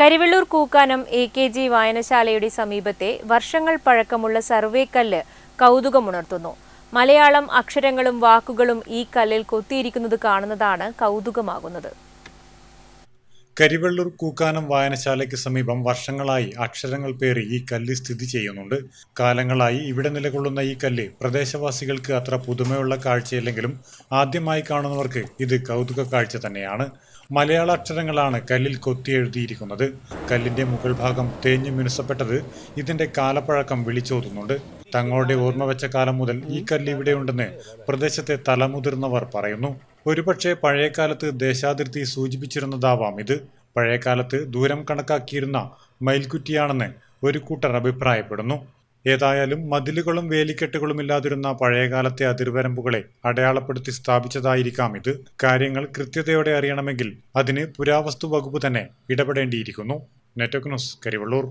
Karivellur Kookkanam A K G വായനശാലയുടെ സമീപത്തെ വർഷങ്ങൾ പഴക്കമുള്ള സർവേക്കല്ല് കൗതുകമുണർത്തുന്നു. മലയാളം അക്ഷരങ്ങളും വാക്കുകളും ഈ കല്ലിൽ കൊത്തിയിരിക്കുന്നത് കാണുന്നതാണ് കൗതുകമാകുന്നത്. കരിവെള്ളൂർ കൂക്കാനം വായനശാലയ്ക്ക് സമീപം വർഷങ്ങളായി അക്ഷരങ്ങൾ പേറി ഈ കല്ല് സ്ഥിതി ചെയ്യുന്നുണ്ട്. കാലങ്ങളായി ഇവിടെ നിലകൊള്ളുന്ന ഈ കല്ല് പ്രദേശവാസികൾക്ക് അത്ര പുതുമയുള്ള കാഴ്ചയില്ലെങ്കിലും ആദ്യമായി കാണുന്നവർക്ക് ഇത് കൗതുക കാഴ്ച തന്നെയാണ്. മലയാള അക്ഷരങ്ങളാണ് കല്ലിൽ കൊത്തിയെഴുതിയിരിക്കുന്നത് കല്ലിന്റെ മുകൾ ഭാഗം തേഞ്ഞു മിനുസപ്പെട്ടത് ഇതിന്റെ കാലപ്പഴക്കം വിളിച്ചോതുന്നുണ്ട്. തങ്ങളുടെ ഓർമ്മ വെച്ച കാലം മുതൽ ഈ കല്ല് ഇവിടെയുണ്ടെന്ന് പ്രദേശത്തെ തലമുതിർന്നവർ പറയുന്നു. ഒരുപക്ഷെ പഴയകാലത്ത് ദേശാതിർത്തി സൂചിപ്പിച്ചിരുന്നതാവാം ഇത്. പഴയകാലത്ത് ദൂരം കണക്കാക്കിയിരുന്ന മയിൽക്കുറ്റിയാണെന്ന് ഒരു കൂട്ടർ അഭിപ്രായപ്പെടുന്നു. ഏതായാലും മതിലുകളും വേലിക്കെട്ടുകളും ഇല്ലാതിരുന്ന പഴയകാലത്തെ അതിർവരമ്പുകളെ അടയാളപ്പെടുത്തി സ്ഥാപിച്ചതായിരിക്കാം ഇത്. കാര്യങ്ങൾ കൃത്യതയോടെ അറിയണമെങ്കിൽ അതിന് പുരാവസ്തു വകുപ്പ് തന്നെ ഇടപെടേണ്ടിയിരിക്കുന്നു. Network news Karivellur.